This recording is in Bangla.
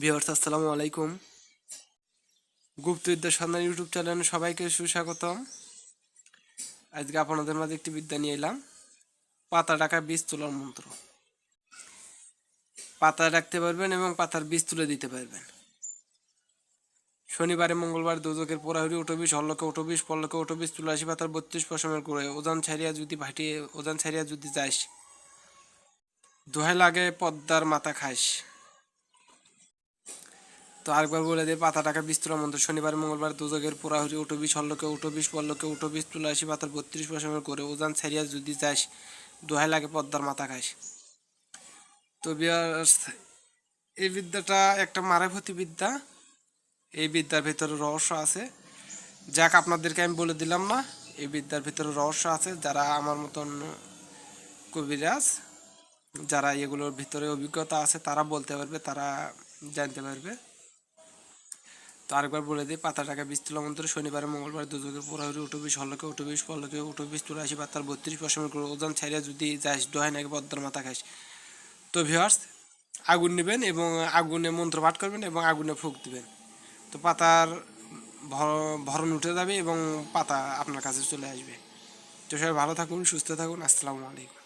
ভিউয়ার্স, আসসালামু আলাইকুম। গুপ্তবিদ্যা সন্ধান ইউটিউব চ্যানেলে সবাইকে সুস্বাগতম। আজকে আপনাদের মাঝে একটি বিদ্যা নিয়ে এলাম। পাতা ডাকা বীজ তোলার মন্ত্র। পাতা রাখতে পারবেন এবং পাতার বীজ তুলে দিতে পারবেন। শনিবারে, মঙ্গলবার দুদকের পোড়াহুড়ি উঠবিশ হল্লকে উঠবিশ পল্লকে উঠবিশ তুলাসী পাতার বত্রিশ পশমের করে ওজন ছাড়িয়া যদি ভাটিয়ে ওজন ছাড়িয়া যদি যাস, দোহাই লাগে পদ্মার মাথা খাইস তো আরেকবার বলে দিই পাতা টাকা বিস্তরা মন্ত্র। শনিবার, মঙ্গলবার দুজকের পোড়াহুরি উটো বিশ হল্লকে উটো বিশ পল্লকে উটো বিশ তুলাসি পাতার বত্রিশ পশমের করে ওজান ছাড়িয়া যদি যাস, দোহাই লাগে পদ্মার মাথা খাস তো এই বিদ্যাটা একটা মারাভূতি বিদ্যা। এই বিদ্যার ভিতরে রহস্য আছে। যাক, আপনাদেরকে আমি বলে দিলাম না, এই বিদ্যার ভিতরে রহস্য আছে। যারা আমার মতন কবিরাজ, যারা এগুলোর ভিতরে অভিজ্ঞতা আছে, তারা বলতে পারবে, তারা জানতে পারবে। তো আরেকবার বলে দিই, পাতা টাকা বিশ তুলা মন্ত্র শনিবার, মঙ্গলবার দুযোগের পোড়াহুরি উটো বিশ হল্লকে উটো বিশ পল্লকে উটো বিশ তুলাশি পাতার বত্রিশ পশমের করে ওজন ছাড়িয়া যদি যাস, দোহাই নাকি পদ্মার মাথা খাস। তো ভিওয়ার্স আগুন নেবেন এবং আগুনে মন্ত্র পাঠ করবেন এবং আগুনে ফুক দিবেন। তো পাতার ভর- ভরণ উঠে যাবে এবং পাতা আপনার কাছে চলে আসবে। তো সবাই ভালো থাকুন, সুস্থ থাকুন, আসসালামু আলাইকুম।